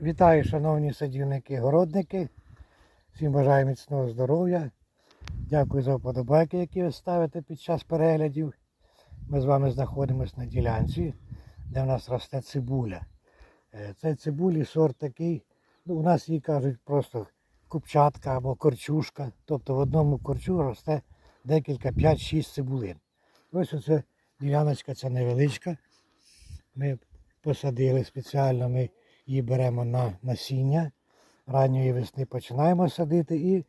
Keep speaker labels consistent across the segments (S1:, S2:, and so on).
S1: Вітаю, шановні садівники, городники. Всім бажаю міцного здоров'я. Дякую за вподобайки, які ви ставите під час переглядів. Ми з вами знаходимося на ділянці, де в нас росте цибуля. Е, Це цибулі сорт такий, ну, у нас її кажуть просто купчатка або корчушка. Тобто в одному корчу росте декілька 5-6 цибулин. Ось оце діляночка, ця невеличка. Ми посадили спеціально, ми її беремо на насіння. Ранньої весни починаємо садити і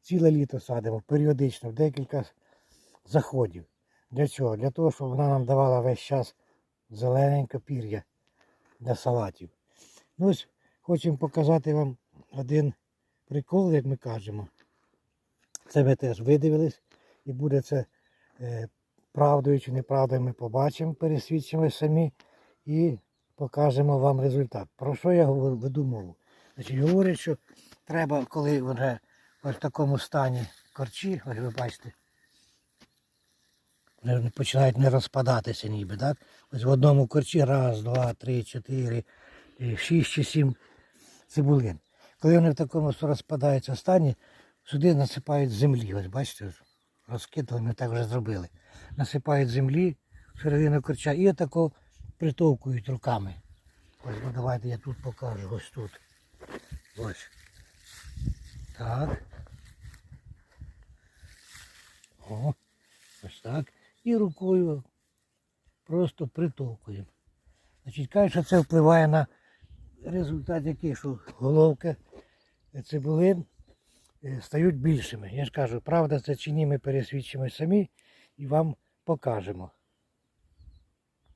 S1: ціле літо садимо періодично, в декілька заходів. Для чого? Для того, щоб вона нам давала весь час зелененьке пір'я для салатів. Ну ось хочемо показати вам один прикол, як ми кажемо. Це ми теж видивились, і буде це е, правдою чи неправдою, ми побачимо, пересвідчимо самі і покажемо вам результат. Про що я веду мову? Значить, говорять, що треба, коли вже в такому стані корчі, ось ви бачите, вже починають не розпадатися ніби, так? Ось в одному корчі раз, два, три, чотири, шість чи сім цибулин. Коли вони в такому розпадаються стані, сюди насипають землі. Ось бачите, розкидали, ми так вже зробили. Насипають землі середину корча і отако притовкують руками. Ось, ну давайте я тут покажу, ось тут. Ось. Так. О, ось так. І рукою просто притовкуємо. Значить, кажуть, що це впливає на результат який, що головки цибулин е, стають більшими. Я ж кажу, правда це чи ні, ми пересвідчимо самі і вам покажемо.